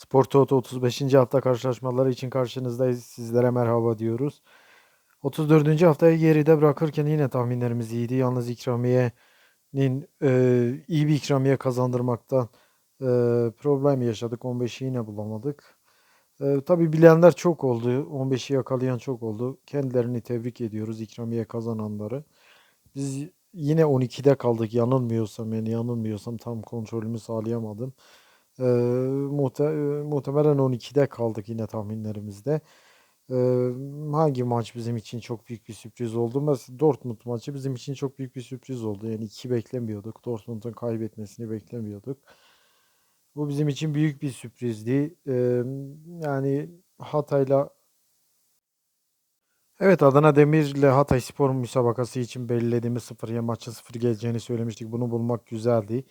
Spor Toto 35. hafta karşılaşmaları için karşınızdayız. Sizlere merhaba diyoruz. 34. haftayı geride bırakırken yine tahminlerimiz iyiydi. Yalnız ikramiyenin e, iyi bir ikramiye kazandırmaktan e, problem yaşadık. 15'i yine bulamadık. E, tabii bilenler çok oldu. 15'i yakalayan çok oldu. Kendilerini tebrik ediyoruz ikramiye kazananları. Biz yine 12'de kaldık yanılmıyorsam yani yanılmıyorsam tam kontrolümü sağlayamadım. Muhte e, muhtemelen 12'de kaldık yine tahminlerimizde. Ee, hangi maç bizim için çok büyük bir sürpriz oldu? Mesela Dortmund maçı bizim için çok büyük bir sürpriz oldu. Yani 2 beklemiyorduk. Dortmund'un kaybetmesini beklemiyorduk. Bu bizim için büyük bir sürprizdi. Ee, yani Hatay'la Evet Adana Demir ile Hatayspor müsabakası için belirlediğimiz 0 maçın 0 geleceğini söylemiştik. Bunu bulmak güzeldi.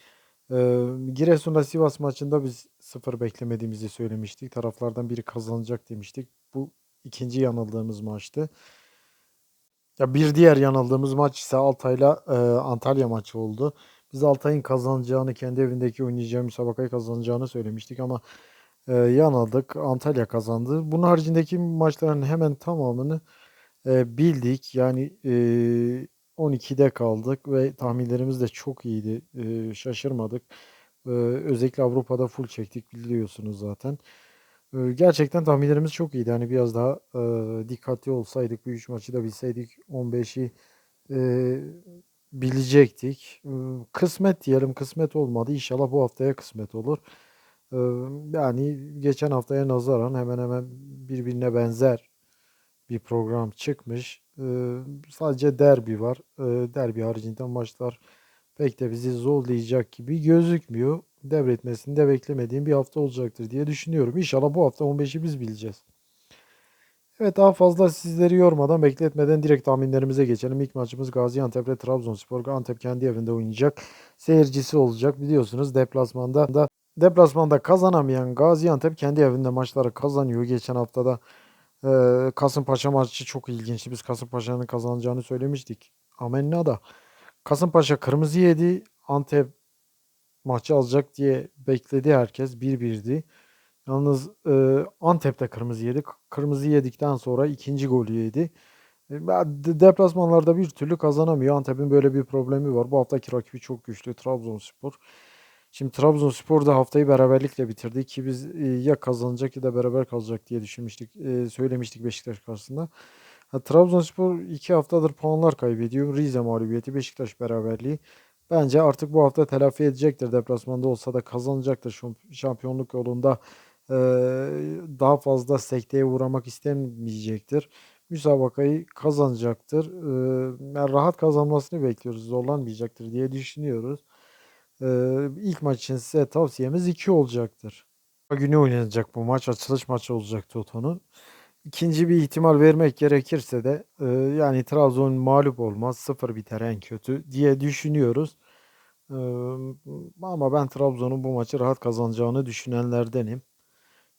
Ee, Giresun'da Sivas maçında biz 0 beklemediğimizi söylemiştik. Taraflardan biri kazanacak demiştik. Bu ikinci yanıldığımız maçtı. Ya bir diğer yanıldığımız maç ise Altay'la e, Antalya maçı oldu. Biz Altay'ın kazanacağını, kendi evindeki oynayacağı müsabakayı kazanacağını söylemiştik ama e, yanıldık. Antalya kazandı. Bunun haricindeki maçların hemen tamamını e, bildik. Yani e, 12'de kaldık ve tahminlerimiz de çok iyiydi. E, şaşırmadık. E, özellikle Avrupa'da full çektik biliyorsunuz zaten. E, gerçekten tahminlerimiz çok iyiydi. Hani biraz daha e, dikkatli olsaydık, bu üç maçı da bilseydik 15'i e, bilecektik. E, kısmet diyelim, kısmet olmadı. İnşallah bu haftaya kısmet olur. E, yani geçen haftaya nazaran hemen hemen birbirine benzer bir program çıkmış. Ee, sadece derbi var. Ee, derbi haricinde maçlar pek de bizi zorlayacak gibi gözükmüyor. Devretmesini de beklemediğim bir hafta olacaktır diye düşünüyorum. İnşallah bu hafta 15'i biz bileceğiz. Evet daha fazla sizleri yormadan bekletmeden direkt tahminlerimize geçelim. İlk maçımız Gaziantep ile Trabzonspor. Antep kendi evinde oynayacak. Seyircisi olacak. Biliyorsunuz deplasmanda da deplasmanda kazanamayan Gaziantep kendi evinde maçları kazanıyor. Geçen haftada ee, Kasımpaşa maçı çok ilginçti. Biz Kasımpaşa'nın kazanacağını söylemiştik. Amenna da. Kasımpaşa kırmızı yedi. Antep maçı alacak diye bekledi herkes. 1-1'di. Yalnız e, Antep de kırmızı yedi. Kırmızı yedikten sonra ikinci golü yedi. E, de- Deplasmanlarda bir türlü kazanamıyor. Antep'in böyle bir problemi var. Bu haftaki rakibi çok güçlü. Trabzonspor. Şimdi Trabzonspor da haftayı beraberlikle bitirdi ki biz e, ya kazanacak ya da beraber kalacak diye düşünmüştük, e, söylemiştik Beşiktaş karşısında. Ha, Trabzonspor iki haftadır puanlar kaybediyor. Rize mağlubiyeti, Beşiktaş beraberliği. Bence artık bu hafta telafi edecektir. Deplasmanda olsa da kazanacaktır. Şamp- Şampiyonluk yolunda e, daha fazla sekteye uğramak istemeyecektir. Müsabakayı kazanacaktır. E, yani rahat kazanmasını bekliyoruz. Zorlanmayacaktır diye düşünüyoruz. Ee, ilk maç için size tavsiyemiz 2 olacaktır. Günü oynanacak bu maç. Açılış maçı olacak Toto'nun. İkinci bir ihtimal vermek gerekirse de yani Trabzon mağlup olmaz. Sıfır biter en kötü diye düşünüyoruz. Ama ben Trabzon'un bu maçı rahat kazanacağını düşünenlerdenim.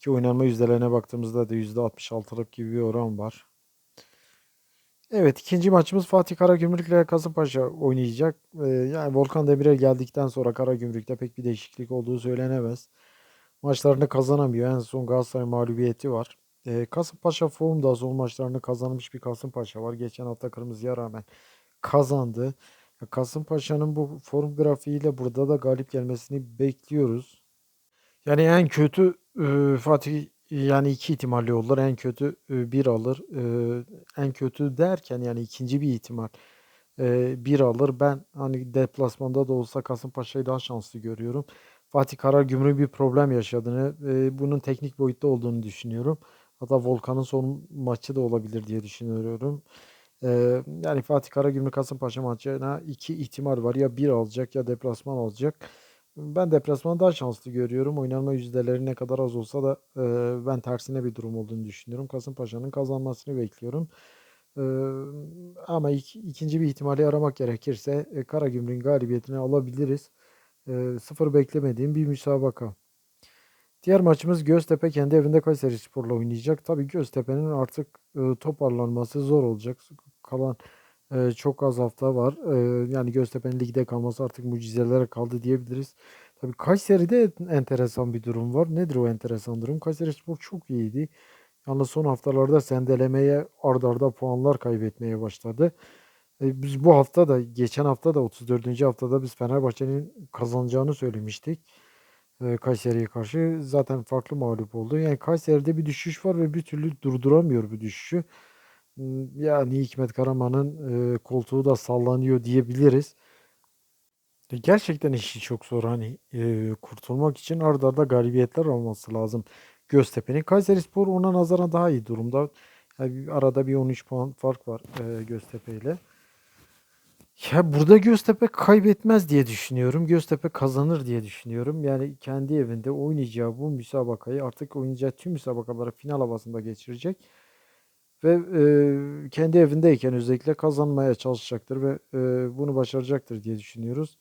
Ki oynanma yüzdelerine baktığımızda da %66'lık gibi bir oran var. Evet ikinci maçımız Fatih Karagümrük ile Kasımpaşa oynayacak. Ee, yani Volkan Demirel geldikten sonra Karagümrük'te pek bir değişiklik olduğu söylenemez. Maçlarını kazanamıyor. En son Galatasaray mağlubiyeti var. Ee, Kasımpaşa formda son maçlarını kazanmış bir Kasımpaşa var. Geçen hafta Kırmızı'ya rağmen kazandı. Kasımpaşa'nın bu form grafiğiyle burada da galip gelmesini bekliyoruz. Yani en kötü e, Fatih yani iki ihtimalle olur. En kötü e, bir alır. E, en kötü derken yani ikinci bir ihtimal e, bir alır. Ben hani deplasmanda da olsa Kasımpaşa'yı daha şanslı görüyorum. Fatih Karagümrük bir problem yaşadığını, e, bunun teknik boyutta olduğunu düşünüyorum. Hatta Volkan'ın son maçı da olabilir diye düşünüyorum. Yani Fatih Karagümrük Kasımpaşa maçına iki ihtimal var. Ya bir alacak ya deplasman alacak. Ben deplasmanı daha şanslı görüyorum. Oynanma yüzdeleri ne kadar az olsa da e, ben tersine bir durum olduğunu düşünüyorum. Kasımpaşa'nın kazanmasını bekliyorum. E, ama ik- ikinci bir ihtimali aramak gerekirse e, Karagümrük'ün galibiyetini alabiliriz. E, sıfır beklemediğim bir müsabaka. Diğer maçımız Göztepe kendi evinde Kayserispor'la oynayacak. Tabii Göztepe'nin artık e, toparlanması zor olacak. Kalan e, çok az hafta var. E, yani Göztepe'nin ligde kalması artık mucizelere kaldı diyebiliriz. Tabii Kayseri'de enteresan bir durum var. Nedir o enteresan durum? Kayserispor çok iyiydi. Yalnız son haftalarda sendelemeye ard arda puanlar kaybetmeye başladı. E, biz bu hafta da geçen hafta da 34. haftada biz Fenerbahçe'nin kazanacağını söylemiştik. E, Kayseri'ye karşı zaten farklı mağlup oldu. Yani Kayseri'de bir düşüş var ve bir türlü durduramıyor bu düşüşü. Yani Hikmet Karaman'ın e, koltuğu da sallanıyor diyebiliriz. E, Gerçekten işi çok zor. Hani e, kurtulmak için ard arda galibiyetler olması lazım Göztepe'nin. Kayserispor ona nazaran daha iyi durumda. Yani arada bir 13 puan fark var e, Göztepe ile. Ya burada Göztepe kaybetmez diye düşünüyorum. Göztepe kazanır diye düşünüyorum. Yani kendi evinde oynayacağı bu müsabakayı artık oynayacağı tüm müsabakaları final havasında geçirecek. Ve e, kendi evindeyken özellikle kazanmaya çalışacaktır ve e, bunu başaracaktır diye düşünüyoruz.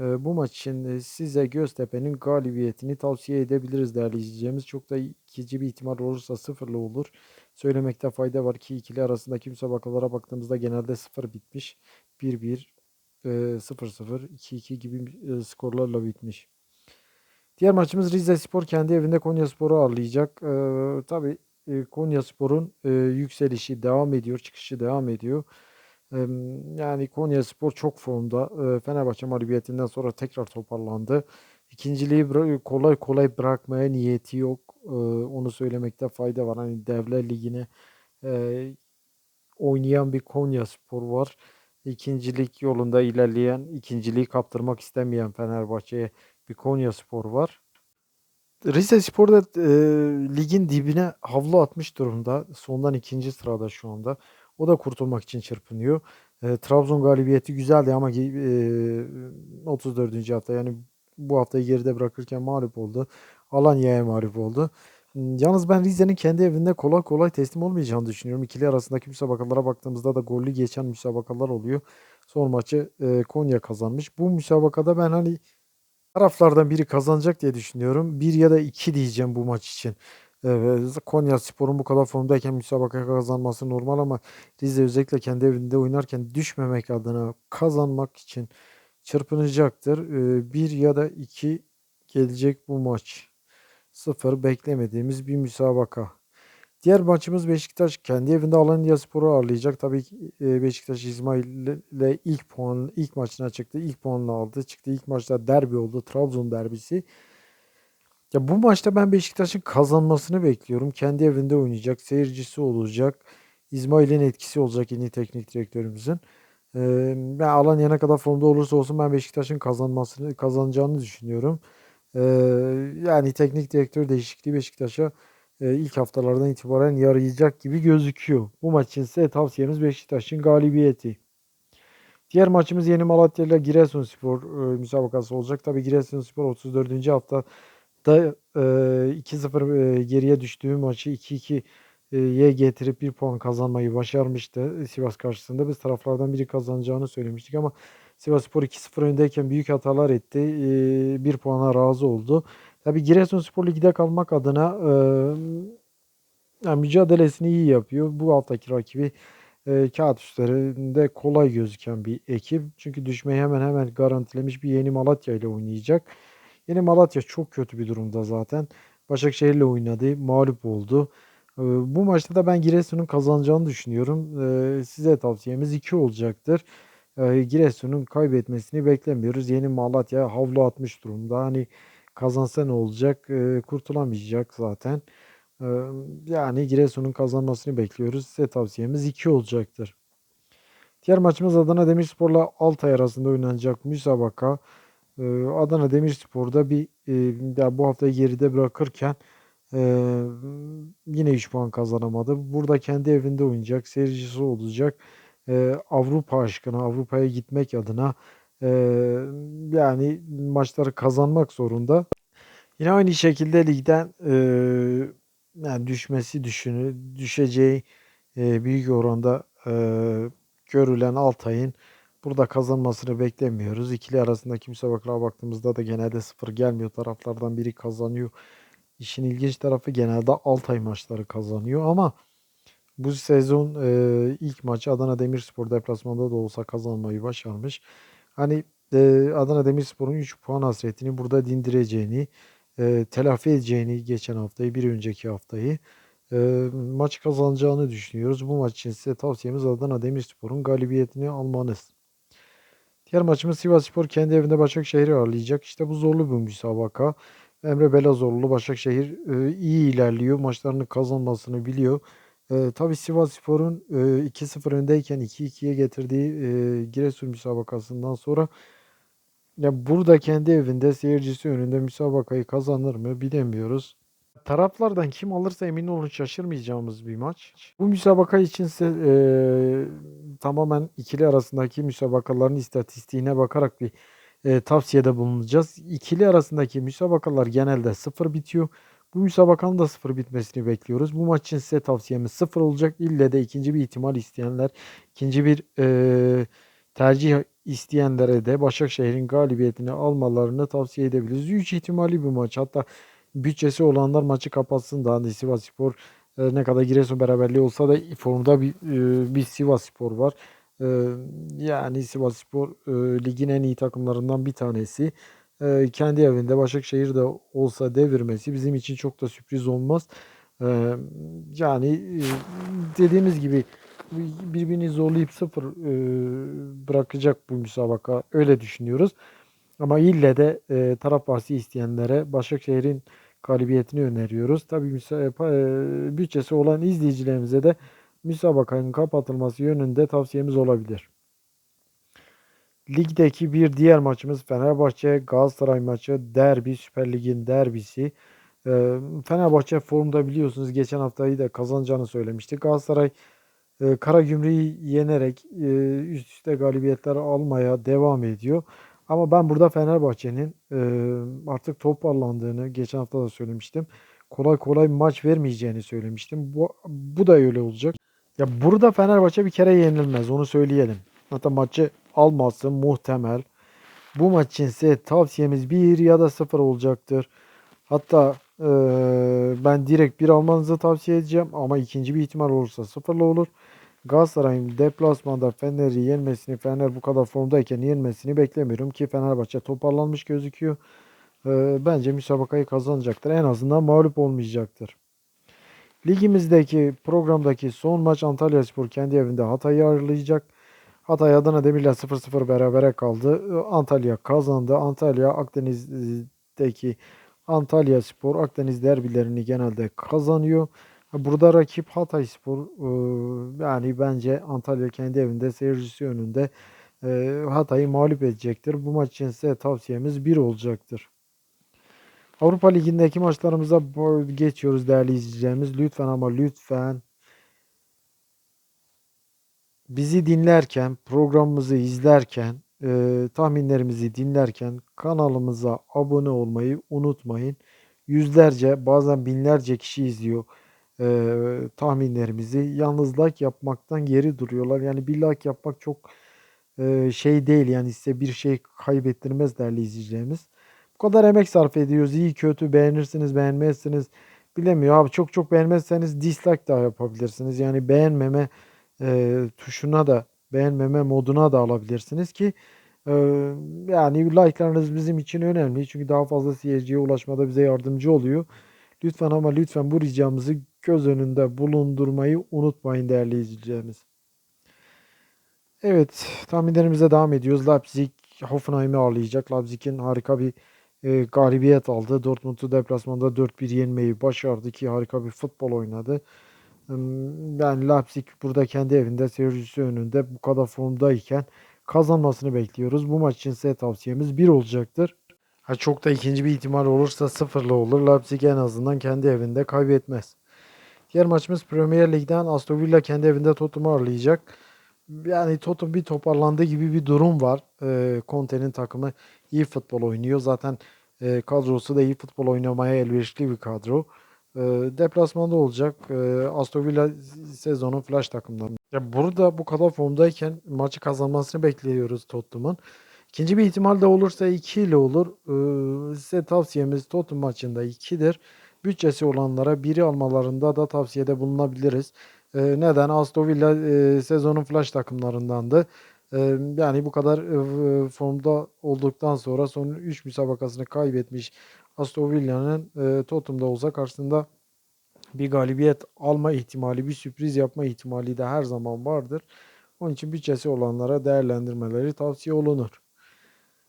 E, bu maç için e, size Göztepe'nin galibiyetini tavsiye edebiliriz değerli izleyeceğimiz. Çok da ikinci bir ihtimal olursa sıfırlı olur. Söylemekte fayda var ki ikili arasındaki müsabakalara baktığımızda genelde sıfır bitmiş. 1-1, e, 0-0, 2-2 gibi e, skorlarla bitmiş. Diğer maçımız Rizespor kendi evinde Konyaspor'u ağırlayacak. Ee, tabii e, Konyaspor'un e, yükselişi devam ediyor, çıkışı devam ediyor. Ee, yani Konyaspor çok formda. Fenerbahçe mağlubiyetinden sonra tekrar toparlandı. İkinciliği kolay kolay bırakmaya niyeti yok. Ee, onu söylemekte fayda var. Hani Devler Ligi'ne e, oynayan bir Konyaspor var. İkincilik yolunda ilerleyen, ikinciliği kaptırmak istemeyen Fenerbahçe'ye bir Konyaspor var. Rizespor da e, ligin dibine havlu atmış durumda. Sondan ikinci sırada şu anda. O da kurtulmak için çırpınıyor. E, Trabzon galibiyeti güzeldi ama e, 34. hafta yani bu haftayı geride bırakırken mağlup oldu. Alanya'ya mağlup oldu. Hmm, Yalnız ben Rize'nin kendi evinde kolay kolay teslim olmayacağını düşünüyorum. İkili arasındaki müsabakalara baktığımızda da gollü geçen müsabakalar oluyor. Son maçı e, Konya kazanmış. Bu müsabakada ben hani taraflardan biri kazanacak diye düşünüyorum. Bir ya da iki diyeceğim bu maç için. Evet, Konyaspor'un bu kadar formdayken müsabaka kazanması normal ama Rize özellikle kendi evinde oynarken düşmemek adına kazanmak için çırpınacaktır. Ee, Bir ya da iki gelecek bu maç. Sıfır beklemediğimiz bir müsabaka. Diğer maçımız Beşiktaş kendi evinde Alanyaspor'u ağırlayacak. Tabii ki e, Beşiktaş İsmail'le ilk puan ilk maçına çıktı. İlk puanını aldı. Çıktı ilk maçta derbi oldu. Trabzon derbisi. Ya bu maçta ben Beşiktaş'ın kazanmasını bekliyorum. Kendi evinde oynayacak. Seyircisi olacak. İsmail'in etkisi olacak yeni teknik direktörümüzün. Ee, ben Alanya kadar formda olursa olsun ben Beşiktaş'ın kazanmasını kazanacağını düşünüyorum. Ee, yani teknik direktör değişikliği Beşiktaş'a ilk haftalardan itibaren yarayacak gibi gözüküyor. Bu maç için ise tavsiyemiz Beşiktaş'ın galibiyeti. Diğer maçımız Yeni Malatya ile Giresunspor e, müsabakası olacak. Tabii Giresunspor 34. hafta da e, 2-0 e, geriye düştüğü maçı 2-2'ye getirip bir puan kazanmayı başarmıştı Sivas karşısında. Biz taraflardan biri kazanacağını söylemiştik ama Sivasspor 2-0 öndeyken büyük hatalar etti. E, bir puana razı oldu. Tabii Giresunspor ligde kalmak adına e, yani mücadelesini iyi yapıyor. Bu haftaki rakibi e, kağıt üstlerinde kolay gözüken bir ekip. Çünkü düşmeyi hemen hemen garantilemiş bir Yeni Malatya ile oynayacak. Yeni Malatya çok kötü bir durumda zaten. Başakşehir'le oynadı, mağlup oldu. Bu maçta da ben Giresun'un kazanacağını düşünüyorum. Size tavsiyemiz 2 olacaktır. Giresun'un kaybetmesini beklemiyoruz. Yeni Malatya havlu atmış durumda. Hani kazansa ne olacak? Ee, Kurtulamayacak zaten. Ee, Yani Giresun'un kazanmasını bekliyoruz. Size tavsiyemiz 2 olacaktır. Diğer maçımız Adana Demirspor'la Altay arasında oynanacak müsabaka. Ee, Adana Demirspor'da bir e, ya bu haftayı geride bırakırken e, yine 3 puan kazanamadı. Burada kendi evinde oynayacak, seyircisi olacak. E, Avrupa aşkına, Avrupa'ya gitmek adına e, yani maçları kazanmak zorunda. Yine aynı şekilde ligden e, yani düşmesi düşünü, düşeceği e, büyük oranda e, görülen Altay'ın burada kazanmasını beklemiyoruz. İkili arasındaki müsabakalara baktığımızda da genelde sıfır gelmiyor. Taraflardan biri kazanıyor. İşin ilginç tarafı genelde Altay maçları kazanıyor ama bu sezon e, ilk maçı Adana Demirspor deplasmanda da olsa kazanmayı başarmış. Hani e, Adana Demirspor'un 3 puan hasretini burada dindireceğini, e, telafi edeceğini geçen haftayı, bir önceki haftayı e, maçı kazanacağını düşünüyoruz. Bu maç için size tavsiyemiz Adana Demirspor'un galibiyetini almanız. Diğer maçımız Sivasspor kendi evinde Başakşehir'i ağırlayacak. İşte bu zorlu bir müsabaka. Emre Belazorlu Başakşehir e, iyi ilerliyor. Maçlarını kazanmasını biliyor. E, tabii Sivasspor'un e, 2-0 öndeyken 2-2'ye getirdiği e, Giresun müsabakasından sonra ya burada kendi evinde seyircisi önünde müsabakayı kazanır mı bilemiyoruz. Taraflardan kim alırsa emin olun şaşırmayacağımız bir maç. Bu müsabaka içinse eee, tamamen ikili arasındaki müsabakaların istatistiğine bakarak bir eee, tavsiyede bulunacağız. İkili arasındaki müsabakalar genelde sıfır bitiyor. Bu müsabakanın da sıfır bitmesini bekliyoruz. Bu maç için size tavsiyemiz sıfır olacak. İlle de ikinci bir ihtimal isteyenler, ikinci bir eee, tercih isteyenlere de Başakşehir'in galibiyetini almalarını tavsiye edebiliriz. 3 ihtimali bir maç. Hatta bütçesi olanlar maçı kapatsın da hani Sivasspor e, ne kadar Giresun beraberliği olsa da formda bir, e, bir Sivasspor var. E, yani Sivasspor e, ligin en iyi takımlarından bir tanesi. E, kendi evinde Başakşehir de olsa devirmesi bizim için çok da sürpriz olmaz. E, yani e, dediğimiz gibi birbirini zorlayıp sıfır e, bırakacak bu müsabaka öyle düşünüyoruz. Ama ille de e, taraf bahsi isteyenlere Başakşehir'in galibiyetini öneriyoruz. Tabii müsa- e, bütçesi olan izleyicilerimize de müsabakanın kapatılması yönünde tavsiyemiz olabilir. Ligdeki bir diğer maçımız Fenerbahçe Galatasaray maçı derbi Süper Lig'in derbisi. E, Fenerbahçe formda biliyorsunuz geçen haftayı da kazanacağını söylemişti. Galatasaray e, Karagümrük'ü yenerek e, üst üste galibiyetler almaya devam ediyor. Ama ben burada Fenerbahçe'nin e, artık toparlandığını geçen hafta da söylemiştim. Kolay kolay maç vermeyeceğini söylemiştim. Bu, bu da öyle olacak. Ya burada Fenerbahçe bir kere yenilmez onu söyleyelim. Hatta maçı alması muhtemel. Bu maç için size tavsiyemiz 1 ya da 0 olacaktır. Hatta e, ben direkt bir almanızı tavsiye edeceğim ama ikinci bir ihtimal olursa sıfırla olur. Galatasaray'ın deplasmanda Fener'i yenmesini, Fener bu kadar formdayken yenmesini beklemiyorum ki Fenerbahçe toparlanmış gözüküyor. Ee, bence müsabakayı kazanacaktır. En azından mağlup olmayacaktır. Ligimizdeki programdaki son maç Antalyaspor kendi evinde Hatay'ı ağırlayacak. Hatay Adana Demir'le 0-0 berabere kaldı. Ee, Antalya kazandı. Antalya Akdeniz'deki Antalya Spor Akdeniz derbilerini genelde kazanıyor. Burada rakip Hatayspor e, yani bence Antalya kendi evinde seyircisi önünde e, Hatay'ı mağlup edecektir. Bu maç için size tavsiyemiz 1 olacaktır. Avrupa Ligi'ndeki maçlarımıza geçiyoruz değerli izleyicilerimiz. Lütfen ama lütfen bizi dinlerken, programımızı izlerken, e, tahminlerimizi dinlerken kanalımıza abone olmayı unutmayın. Yüzlerce bazen binlerce kişi izliyor e, tahminlerimizi. Yalnız like yapmaktan geri duruyorlar. Yani bir like yapmak çok e, şey değil. Yani size bir şey kaybettirmez değerli izleyicilerimiz. Bu kadar emek sarf ediyoruz. İyi kötü beğenirsiniz beğenmezsiniz. Bilemiyor abi çok çok beğenmezseniz dislike daha yapabilirsiniz. Yani beğenmeme e, tuşuna da beğenmeme moduna da alabilirsiniz ki e, yani like'larınız bizim için önemli. Çünkü daha fazla seyirciye ulaşmada bize yardımcı oluyor. Lütfen ama lütfen bu ricamızı göz önünde bulundurmayı unutmayın değerli izleyicilerimiz. Evet, tahminlerimize devam ediyoruz. Leipzig Hoffenheim'i ağırlayacak. Leipzig'in harika bir e, galibiyet aldı. Dortmund'u deplasmanda 4-1 yenmeyi başardı ki harika bir futbol oynadı. Yani Leipzig burada kendi evinde seyircisi önünde bu kadar formdayken kazanmasını bekliyoruz. Bu maç için size tavsiyemiz 1 olacaktır. Ha çok da ikinci bir ihtimal olursa sıfırlı olur. Leipzig en azından kendi evinde kaybetmez. Diğer maçımız Premier Lig'den Aston Villa kendi evinde Tottenham'ı ağırlayacak. Yani Tottenham bir toparlandığı gibi bir durum var. E, Conte'nin takımı iyi futbol oynuyor. Zaten e, kadrosu da iyi futbol oynamaya elverişli bir kadro. E, deplasmanda olacak. E, Aston Villa sezonun flash takımlarından. Ya burada bu kadar formdayken maçı kazanmasını bekliyoruz Tottenham'ın. İkinci bir ihtimal de olursa 2 ile olur. Ee, size tavsiyemiz Tottenham maçında 2'dir. Bütçesi olanlara biri almalarında da tavsiyede bulunabiliriz. Ee, neden? Aston Villa e, sezonun flash takımlarındandı. Yani bu kadar formda olduktan sonra son 3 müsabakasını kaybetmiş Aston Villa'nın Tottenham'da olsa karşısında bir galibiyet alma ihtimali, bir sürpriz yapma ihtimali de her zaman vardır. Onun için bütçesi olanlara değerlendirmeleri tavsiye olunur.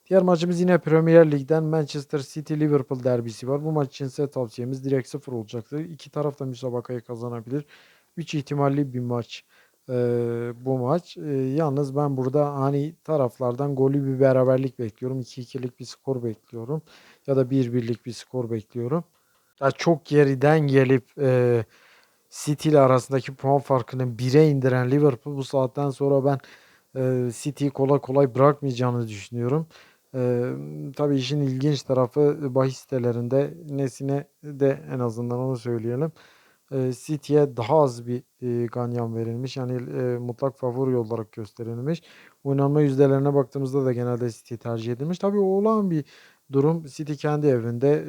Diğer maçımız yine Premier Lig'den Manchester City Liverpool derbisi var. Bu maç için ise tavsiyemiz direkt sıfır olacaktır. İki taraf da müsabakayı kazanabilir. 3 ihtimalli bir maç e, bu maç. E, yalnız ben burada hani taraflardan golü bir beraberlik bekliyorum. 2-2'lik bir skor bekliyorum. Ya da 1-1'lik bir skor bekliyorum. Ya çok geriden gelip e, City ile arasındaki puan farkını 1'e indiren Liverpool bu saatten sonra ben e, City'yi kolay kolay bırakmayacağını düşünüyorum. E, tabii işin ilginç tarafı bahis sitelerinde Nesine de en azından onu söyleyelim. E, City'ye daha az bir e, ganyan verilmiş. Yani e, mutlak favori olarak gösterilmiş. Oynanma yüzdelerine baktığımızda da genelde City tercih edilmiş. Tabii o olan bir durum. City kendi evinde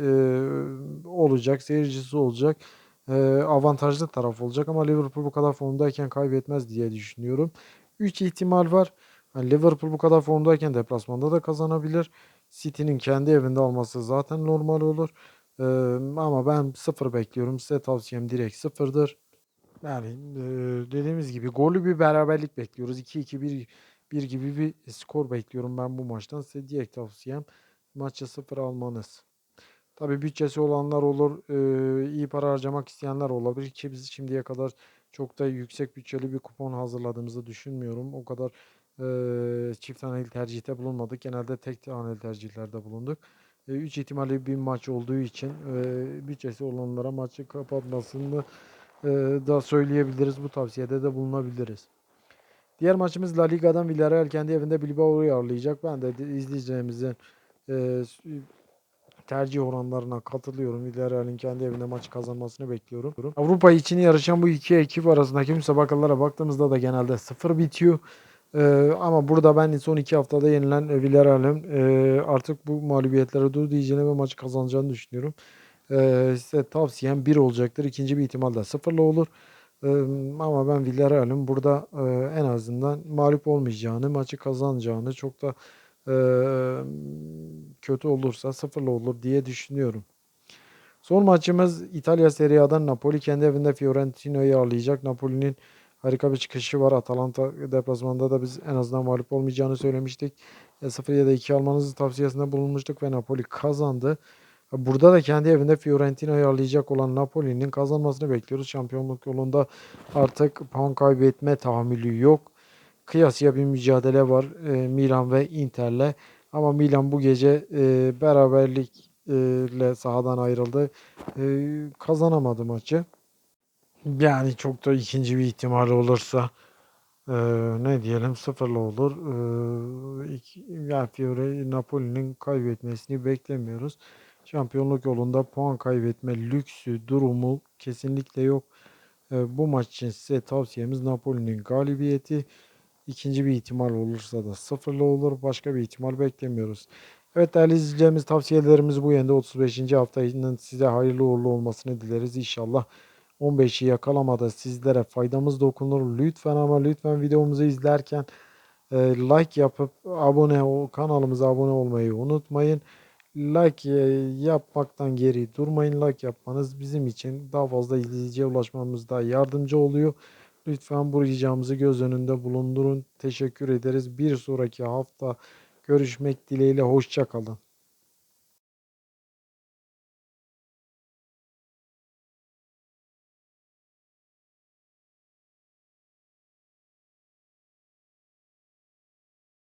e, olacak, seyircisi olacak. E, avantajlı taraf olacak ama Liverpool bu kadar formdayken kaybetmez diye düşünüyorum. 3 ihtimal var. Yani Liverpool bu kadar formdayken deplasmanda da kazanabilir. City'nin kendi evinde olması zaten normal olur. Ee, ama ben sıfır bekliyorum. Size tavsiyem direkt sıfırdır. Yani e, dediğimiz gibi gollü bir beraberlik bekliyoruz. 2-2-1 1 gibi bir skor bekliyorum ben bu maçtan. Size direkt tavsiyem maçı sıfır almanız. Tabii bütçesi olanlar olur, e, iyi para harcamak isteyenler olabilir ki biz şimdiye kadar çok da yüksek bütçeli bir kupon hazırladığımızı düşünmüyorum. O kadar e, çift haneli tercihte bulunmadık. Genelde tek haneli tercihlerde bulunduk. 3 ihtimalli bir maç olduğu için e, bütçesi olanlara maçı kapatmasını e, da söyleyebiliriz. Bu tavsiyede de bulunabiliriz. Diğer maçımız La Liga'dan Villarreal kendi evinde Bilbao'yu ağırlayacak. Ben de izleyicilerimizin e, tercih oranlarına katılıyorum. Villarreal'in kendi evinde maç kazanmasını bekliyorum. Avrupa için yarışan bu iki ekip arasındaki müsabakalara baktığımızda da genelde sıfır bitiyor. Ee, ama burada ben son iki haftada yenilen e, Villarreal'in e, artık bu mağlubiyetlere dur diyeceğini ve maçı kazanacağını düşünüyorum. Ee, size tavsiyem bir olacaktır. İkinci bir ihtimal de sıfırla olur. Ee, ama ben Villarreal'in burada e, en azından mağlup olmayacağını, maçı kazanacağını çok da e, kötü olursa sıfırla olur diye düşünüyorum. Son maçımız İtalya Serie A'dan Napoli kendi evinde Fiorentina'yı ağırlayacak. Napoli'nin harika bir çıkışı var. Atalanta deplasmanında da biz en azından mağlup olmayacağını söylemiştik. 0 ya da 2 almanızı tavsiyesinde bulunmuştuk ve Napoli kazandı. Burada da kendi evinde Fiorentina'yı ağırlayacak olan Napoli'nin kazanmasını bekliyoruz. Şampiyonluk yolunda artık puan kaybetme tahammülü yok. Kıyasıya bir mücadele var e, Milan ve Inter'le. Ama Milan bu gece e, beraberlikle sahadan ayrıldı. E, kazanamadı maçı. Yani çok da ikinci bir ihtimal olursa e, ne diyelim sıfırla olur. E, iki, yani Fiore Napoli'nin kaybetmesini beklemiyoruz. Şampiyonluk yolunda puan kaybetme lüksü, durumu kesinlikle yok. E, bu maç için size tavsiyemiz Napoli'nin galibiyeti. İkinci bir ihtimal olursa da sıfırla olur. Başka bir ihtimal beklemiyoruz. Evet değerli izleyicilerimiz tavsiyelerimiz bu yönde. 35. haftanın size hayırlı uğurlu olmasını dileriz. İnşallah 15'i yakalamada sizlere faydamız dokunur. Lütfen ama lütfen videomuzu izlerken e, like yapıp abone ol, kanalımıza abone olmayı unutmayın. Like e, yapmaktan geri durmayın. Like yapmanız bizim için daha fazla izleyiciye ulaşmamızda yardımcı oluyor. Lütfen bu ricamızı göz önünde bulundurun. Teşekkür ederiz. Bir sonraki hafta görüşmek dileğiyle. Hoşçakalın.